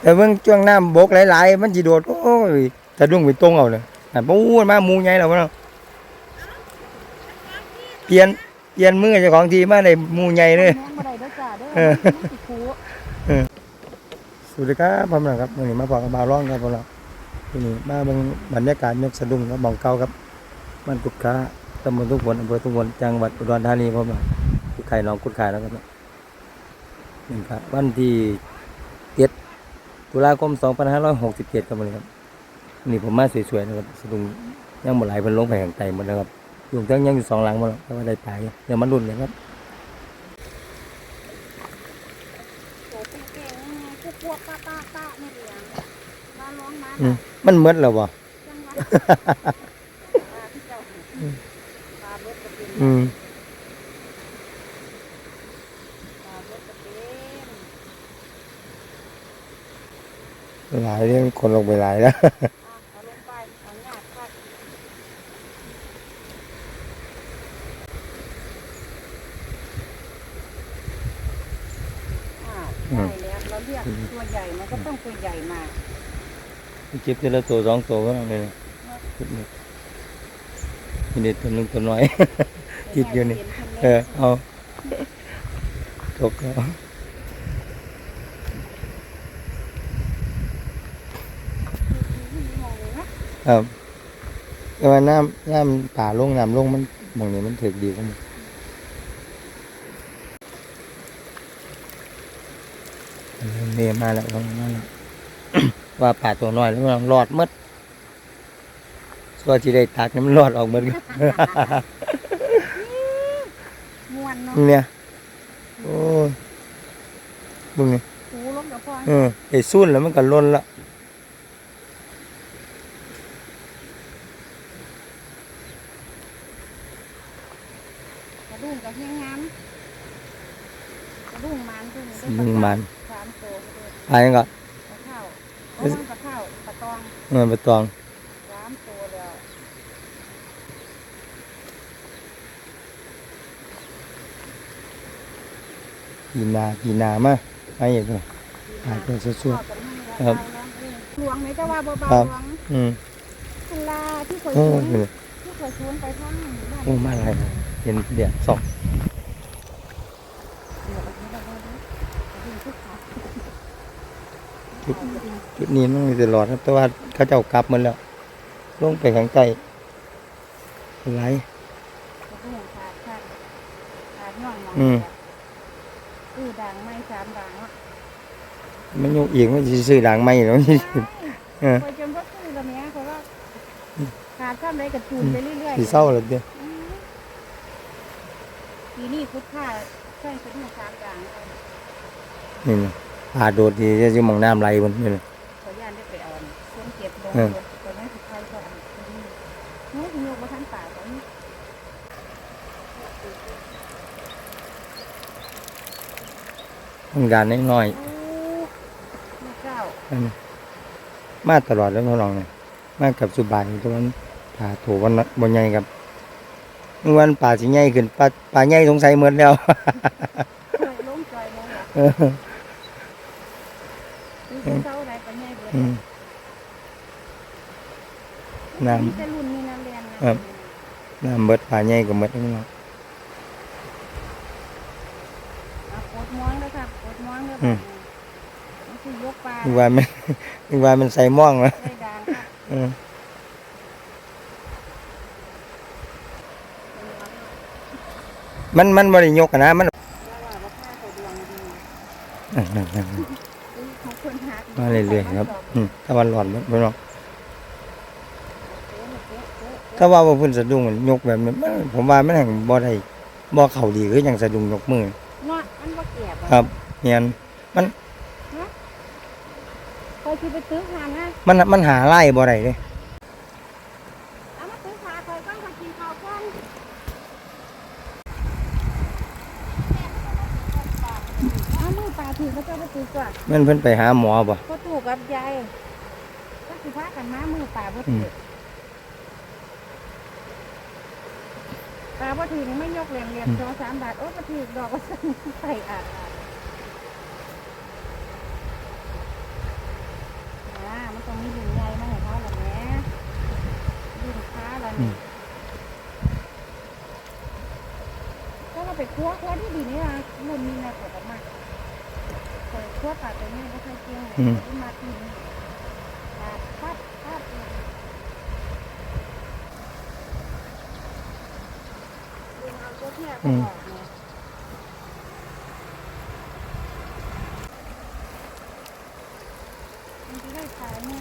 แต่เบิ่งช่วงน้ำบกหลายๆ มันสิโดดโอ้ยสะดุ้งไปตรงเอาเลยน่ะปูดมาหมูใหญ่แล้วบ่เนาะเปลี่ยนเปลี่ยนมือเจ้าของทีมาได้หมูใหญ่เลยแห้งบ่ได้เด้อจ้าเด้อเออมันสิคูสวัสดีครับพ่อแม่ครับวันนี้มาพอกับบาวร้องครับพ่อเราทีนี้มาเบิ่งบรรยากาศยกสะดุ้งครับหมองเก่าครับบ้านกุดค้าตำบลทุกผลอำเภอทุกผลจังหวัดอุดรธานีพ่อแม่กุดไข่น้องกุดไข่แล้วครับนี่ครับวันที่เจ็ด ตุลาคมสองพันห้าร้อยหกสิบเจ็ดครับวันนี้ครับนี่ผมมาสวยๆนะครับสะดุ้งยังหมดหลายเป็นลงไปแห่งไตหมดแล้วครับอยู่ทั้งยังอยู่สองหลังหมดแล้วแต่ว่าได้ตายเดี๋ยวมันรุ่นเลยครับโตเก่งๆพวกพวกป้าป้าป้านี่เดียวมาร้องมาอืมมันเมดแล้วบ่จังหวะปลาที่เจ้าปลาเบิดกระเป็นอืม ปลาเบิดกระเป็น หลายเรื่องคนลงไปหลายแล้วอะเอาลงไปเอาหยาดคัดอ่าได้แล้วเราเรียกตัวใหญ่มันก็ต้องตัวใหญ่มาเก็บทีละตัวสองตัวก็เอาเลยนะคิดนี่นี่เด็ดตัวหนึงตัวน้อยคิดอยู่นี่ เออเอาตกแล้ว ครับแต่ว่าน้ำน้ำป่าลงน้ำลงมันหมองนี้มันถึกดีกว่าหมันเมมาแล้วลงมาแล้วว่าป่าตัวน้อยแล้วมันรอดหมดส่วนที่ได้ตักนี่มันรอดออกหมดครับม่วนเนาะเนี่ยโอ้ยมึงนี่หูลงกับพ่อเออไอ้ซุ่นแล้วมันก็ล้นละกระดุ้งกับเฮียงงามก ระดุ้งมันตัวนี้มึงมันสามตัวกระดุ้งอะไรก็กระเข้าโอ้มันกระเข้ากระตองเงินไปตองสามตัวแล้วกีนากีนามาไม่เห็นเลยอ่าตัวสวดๆครับหลวงไหนจะว่าเบาครับๆหลวงอืมเวลาที่เคยโอ้ชวนเห็นที่เคยชวนไปทั้งบ้านโอ้มาอะไรนะเห็นเดียดสอง เดี๋ยวเอาไปเดี๋ยวเอาไปเดี๋ยวเอาไปทุกขา จุด จุดนี้มันมีตลอดครับ แต่ว่าเขาเจ้ากลับหมันแล้วลงไปข้างใต้ไหลกระดุ้งขาดขาดขาดน่องมองอืมคือดังไม่สามดังอะมันยกอีกมันสิซื้อด่างไม้แล้วนี่เออไปจนว่าคือตอนนี้เขาว่าขาดข้ามไรกับจูนไปเรื่อยๆสิเศร้าแล้วเด้ออืมปีนี้คุดค่าใช่เป็นสามอย่างเลยนี่นะปลาโดดที่จะสิมองน้ำไหลบนนี่นะขอย่านได้ไปเอาคน เก็บลงเออตอนนี้สุดท้ายก็อันนี้นู้นโยกมาทั้งป่าตอนนี้ต้องการน้อยโอ้แม่เจ้าๆนั่นน่ะมาตลอดแล้วน้องเนี่ยมากับสุบายตรงนั้นปลาโถวันนั้นบนใหญ่ครับเมื่อวันปลาสิใหญ่ขึ้นปลาปลาใหญ่สงสัยเหมือนแล้วเคยล้มจอยลงหรอเออ คือเจ้าใดปัญญาเบิด อืม น้ำมีแต่รุ่นนี้นะเรียนะครับน้ำเบิดปลาใหญ่ก็เบิดแล้วเนาะเอาโคตรม้วนเลยค่ะโคตรม้วนเลยอืมมันคือยกปลานึกว่ามันนึกว่ามันใส่ม่องนะได้ดางค่ะเออมันมันบ่ได้ยกอะนะมันนั่นๆอุ้ยของๆมาเรื่อยๆครับอืมถ้าวันหลอดมันบ่เนาะ ถ้าว่าบ่เพิ่นสะดุ้งมันยกแบบนี้มันผมว่ามันแห่งบ่ได้บ่เข้าดีคือจังสะดุ้งยกมือเนาะมันบ่แก่บ่ครับเนียนเคยสิไปตื้อหานะมันมันหาไล่บ่ได้เด้เอามาตื้อขาคอยก่อนคอยกินข้าวก่อนเอามือปลาถือเขาเจ้าไปตื้อก่อนมันเพิ่นไปหาหมอบ่พ่อตู่กับยายก็สิพากันมามือปลาบ่อืถืม ปลาบ่ถึงไม่ยกเหลี่ยมเหลี่ยมจอสามบาท โอ้บ่ถึงดอกก็ใส่อะนะมันต้งมีดินใหญ่มาให้เขาแล้วแหมนขาเลยก็มาไปคั่วคั่วที่ดีนนี่ล่ะรุ่นมีแนะปวกมากคั่วปลาตัวนี้ก็ใช้เกลียวมัมาที่ อาตัวเที่ยก็ออกเนี่ยมันจะได้ขายมือ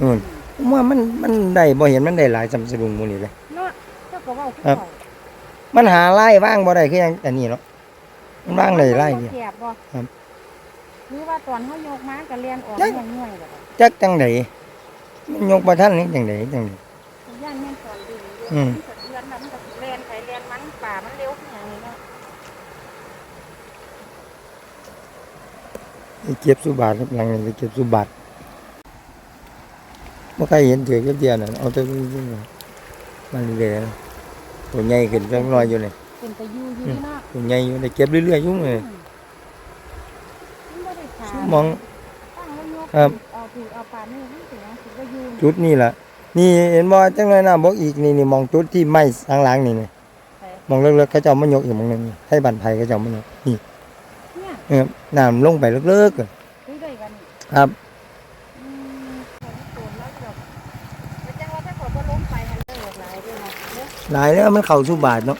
นู่นผมว่ามันมันได้บ่เห็นมันได้หลายสำสะดุงหมูนี่เลยเนาะเจ้าก็เว่าคือครับเขามันหาไล่ว่างบ่ได้คือหยังอันนี้เนาะมันว่างได้ไล่เดียวแคบบ่ครับหรือว่าตอนเขาโยกม้าก็เรียนออกยังง่วยๆแบบจักจังไดมันยกบ่ทันนี่จังไดจังไดย่านแม่นตอนดึงเยอืม ป่ามันเร็วขึ้นอย่างนี้เนาะไปเก็บสุบาทครับหลังนี้ไปเก็บสุบาทบ่ใครเห็นถือกับเดียวน่ะเอาแต่วิ่งๆมามันเรื่อยๆนะตัวใหญ่ขึ้นจังน้อยอยู่นี่เป็นไปอยู่อยู่ที่เนาะตัวใหญ่อยู่ได้เก็บเรื่อยๆอยู่เลยมันบ่ได้ขายมองตั้งแล้วยกครับเอาถือเอาป่านี่มันถึงเอาถือว่าอยู่จุดนี่ล่ะนี่เห็นบ่จังเลยนะบอกอีกนี่นี่มองจุดที่ไม้ข้างหลังนี่นี่ไป มองเลิกๆเขาเจ้ามายกอีกมองหนึงนี่ให้บันไผเขาเจ้ามายกนี่เนี่ยเออน้ำลงไปเลิกๆอะซื้อได้กันครับอืมคนโกนแล้วแบบแล้วจังว่าถ้าขอบ่ล้มไปมันเลิกหลายด้วยเนาะเด้อหลายแล้วมันเข้าสุบาทเนาะ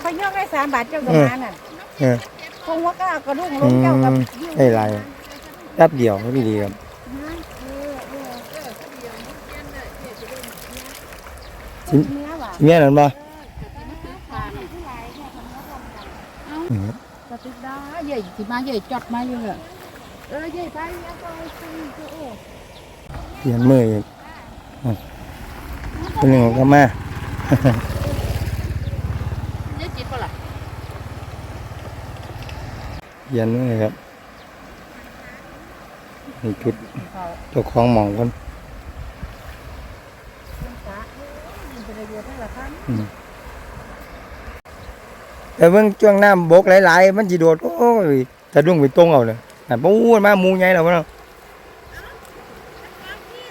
เขายกได้สามบาทเจ้ากับมาน่ะเออคงว่าก็เอากระดุงลงเจ้ากับอืมได้หลายแป๊บเดียวไม่ดีครับชิ้นเนื้อหวานสิ แม่นั่นบ่ปลาที่ไหลเนี่ยทำเนื้อลงกันอืมกระติกได้ใหญ่ที่มาใหญ่จอดมาอยู่เลยเออใหญ่ไปแล้วก็ซื้อก็โอ้เปลี่ยนมืออีกเป็นหนึ่งก็มาใหญ่จิตปล่ะเปลี่ยนมือครับนี่จุดเขาเจ้องหมองคนเป็นปลาเป็นประโยชน์ให้ละครั้ง แต่เบิ่งช่วงน้ำบกหลายๆ มันสิโดดโอ้ยสะดุ้งไปตรงเอาเลยอะปูดมาหมูใหญ่แล้วบ่เนาะ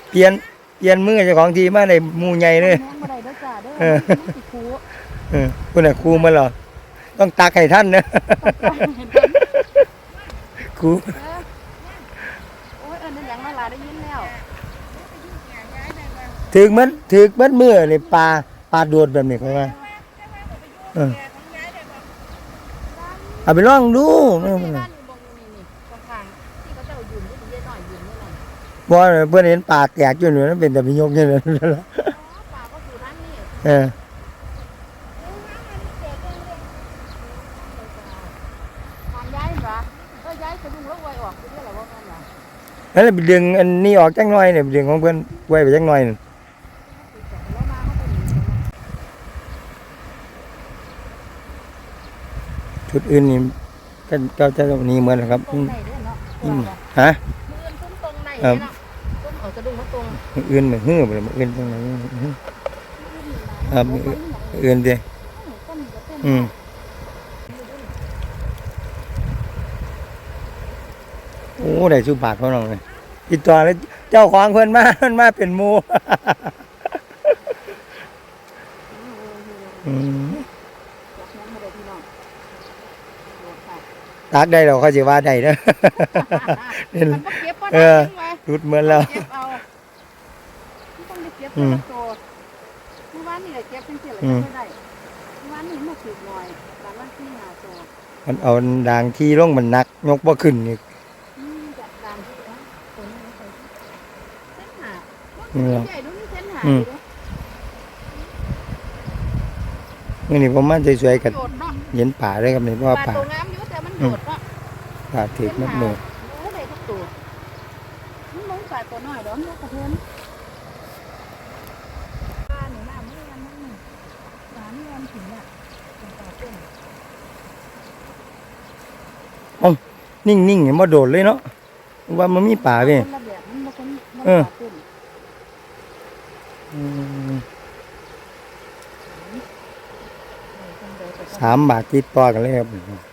เปลี่ยนเปลี่ยนมือเจ้าของทีมาได้หมูใหญ่เลยแม่งบ่ได้เด้อจ้าเด้อเออมันสิคูเออคุณน่ะครูมาเหรอต้องตักให้ท่านนะครูเออโอ้ยเออนั่นแหละมาลาได้ยินแล้วถึกมันถึกมันมือนี่ปลา ปลาโดดแบบนี้เขาว่าเออเอาไปลองดูไม่ต้องนี่นี่ข้างๆที่เขาเจ้ายืนที่เย็นหรือยบ่เพื่อนเห็นปลาแตกอยู่นี่มันเป็นแต่พิยกอย่างนั้นแหละอ๋อป่าก็คือท่านนี่เออทานย้ายหรอเออย้ายกระดุมแล้วไวออกนั่นแหละไปดึงอันนี้ออกจังหน่อยเนี่ยไปดึงของเพื่อนไว้ไปจังหน่อยนั่น แล้วมาเขาเป็นอย่างนี้ ชุดอื่นนี่ก็ก็จะหนี้เหมือนนะครับตรงไหนด้วยเนาะอืมมือฮะตุ้มตรงไหนครับเนาะตุ้มเอากระดุมมาตรงมื้ออื่นมันฮื้อไปเลยมื้ออื่นตรงไหนฮื้อครับมื้ออื่นเด้อืมโอ้ได้สุบาทเขาน้องเลยติดต่อเลยเจ้าของเพิ่นมาเพิ่นมาเป็นหมู่อืม ตักได้แล้วเขาสิว่าได้เด้อเห็นมันก็เก็บก็เอได้อทิ้งไว้รุดเหมือนแล้ว เก็บเอาไม่ต้องไปเก็บอืตัวมละตัวเมื่อวานนี่แหละเก็บเป็นเศษอะไรอืมไม่ได้เมื่อวานนี่มาถือหน่อยแต่ละที่หาตัวมันเอาด่างที่ลงมันหนักยกบ่ขึ้นอีกอืมจัดการที่นะตัวนี้ใส่เส้นหาอืม ใหญ่ดูนี่เส้นหาอืม ดูมื้อนี้ผมมาสวยๆกับโยดเนาะเห็นป่าเลยครับนี่เพราะว่าปลาป่าตัวงามอยู่แต่มัน โยดเนาะป่าถึกมัดมือโอ้ได้ทุกตัวมันลงปลาตัวน้อยเดี๋ยวมันลงกระเทือนปลาหนูน้ำไม่ยังนั่นนี่ปลาไม่ยังถึงอะเป็นปลาเต้นนิ่งๆเห็นบ่โดดเลยเนาะว่ามันมีป่าเว้ยคนละแบบมันบ่คนมันเออปลาเต้นอืมเออคนเดียวแต่สามบาทติดต่อกันเลยครับ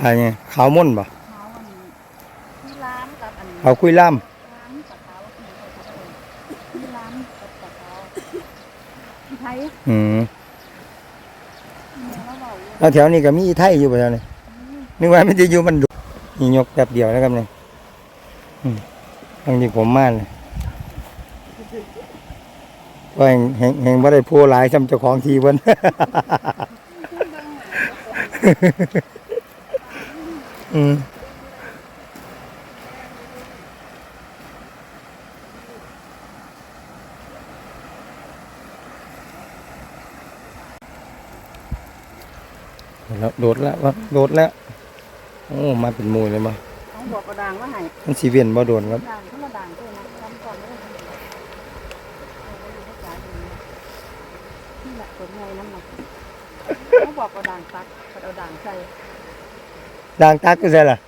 อะไรขาวม่นบ่เขาอันที่ร้านกับอันขาวคุยล่ามร้านกับเขาที่ร้านกับกับเขาที่ไทยอืมเนี่ยเราบอกอยู่แล้วแถวนี้ก็มีอีไทยอยู่บ่แถวนี้นึกว่ามันจะอยู่มันดุนี่ยกแป๊บเดียวนะครับเนี่ยอืมบางทีผมมาเลยว่าแห่งแห่งแห่งบ่ได้พูหลายซ้ำเจ้าของทีเพิ่น อืมแล้วโดดแล้ววะโดดแล้ว โอ้ มาเป็นหมูเลยมาต้องบอกกระดางว่าให้มันสีเวียนบ่โดนครับด่างเขาละด่างด้วยนะทำก่อนเลยนี่แหละผลไงน้ำหนักเขาบอกกระดางตักเขาเอาด่างใส่ ด่างตักก็ใช่ล่ะ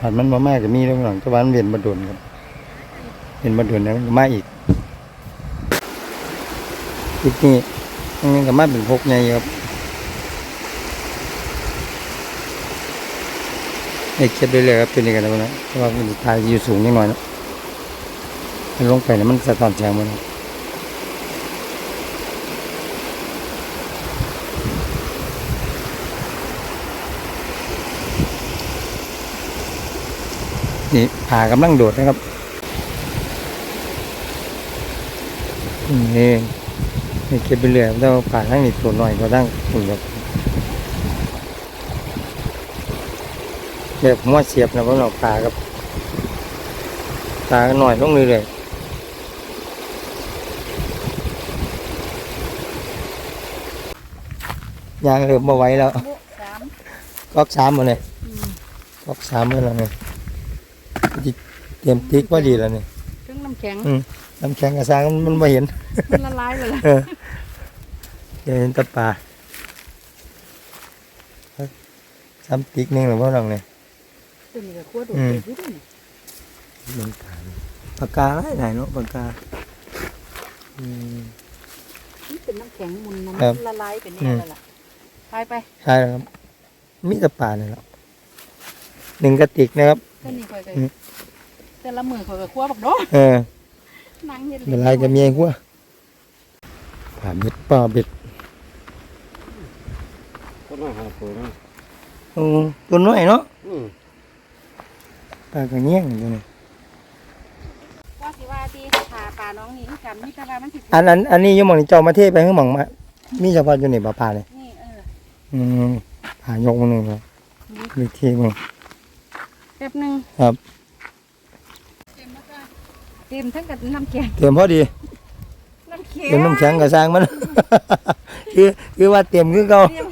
หัดมันมามาก็มีแล้วหลังตะวันเวียนบ่โดนครับเวียนบ่โดนแล้วมาอีกอีกนี่มันก็มาเป็นพกใหญ่ครับไอ้เช็ดได้เลยครับตัวนี้กันแล้วนะเพราะว่ามันทายอยู่สูงนิดหน่อยนะ มันลงไปเนี่ยมันสะท้อนแสงมันนี่ผ่ากำลังโดดนะครับนี่นี่เก็บไปเรื่อยแล้วผ่าทั้งนี้ตัวหน่อยก็ตั้งตัวแบบแบบหัวเสียบนะเพราะเราผ่ากับผ่ากันหน่อยลงเรื่อยๆ ยางเริ่มมาไหว้แล้วลูกสามก๊อกสามหมดเลยอืมก๊อกสามหมดแล้วเนี่ยจิเตรียมติ๊กว่าดีแล้วเนี่ยเครื่องน้ำแข็งน้ำแข็งกระซังมันไม่เห็น มันละลายเลยล่ะเออเดี๋ยวเห็นแตะปลาซ้ำติ๊กหนึงหรือว่าหลังเนี่ยตัวนี้ก็คั่วดูดอืมเด็ดด้วยนี่มันปลาปากกาหลายหลายเนาะปากกาอืมนี่เป็นน้ำแข็งมุนน้ครับำละลายเป็นนี่อืมเลยล่ะ ไปไปใช่แล้วครับมีแตะปลาเนี่ยแล้วหนึ่งกระติกนะครับก็นี่คอยกันอืมแต่ละมือคอยกับคั่วบักโดเออนั่งเฮ็ดเวลาจะมีไอ้หัวปลาเบ็ดปลาเบ็ดก็น่าหาตัวนะโอ้ตัวน้อยเนาะอืมปลากระเงี้ยงอยู่นี่ว่าสิว่าที่พาปลาน้องนี่กันมีแต่ว่ามันสิอันอันอันนี้อยังมองนี่เจ้ามาเทศไปให้หมองมามีเฉพาะอยู่ในปลาปลาเลยนี่เอออืม หายกมาหนึ่งครับมีทีมึงแป๊บหนึงครับ เต็มทั้งกับน้ำแข็งเตรียมพอดีน้ำแข็งเตรียมน้ำแข็งกับสร้างมันคือคือว่าเตรียมคือเก่าเตรียม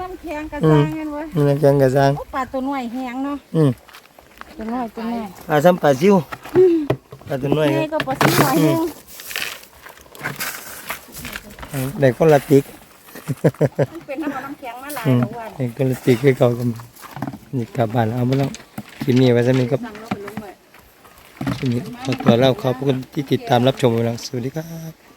น้ำแข็งกระซังกันเว้ยมีน้ำแข็งกับสร้างโอ้ปลาตัวน้อยแห้งเนาะอืมตัวน้อยตัวน้อยปลาซ้ำปลาซิวปลาตัวน้อยคนี่รับก็ปลาสีน้อยแห้งได้คนละติก มันเป็นน้ำน้ำแข็งมาหลายอืมกว่าวันได้คนละติกคือเก่ากันนี่กลับบ้านเอาไปแล้วคลิปนี้ไว้จะมีครับสั่งเราไปลงเลยคลิปนี้ขอตัวเล่าขอบคุณที่ติดตามรับชมกำลังสวัสดีครับ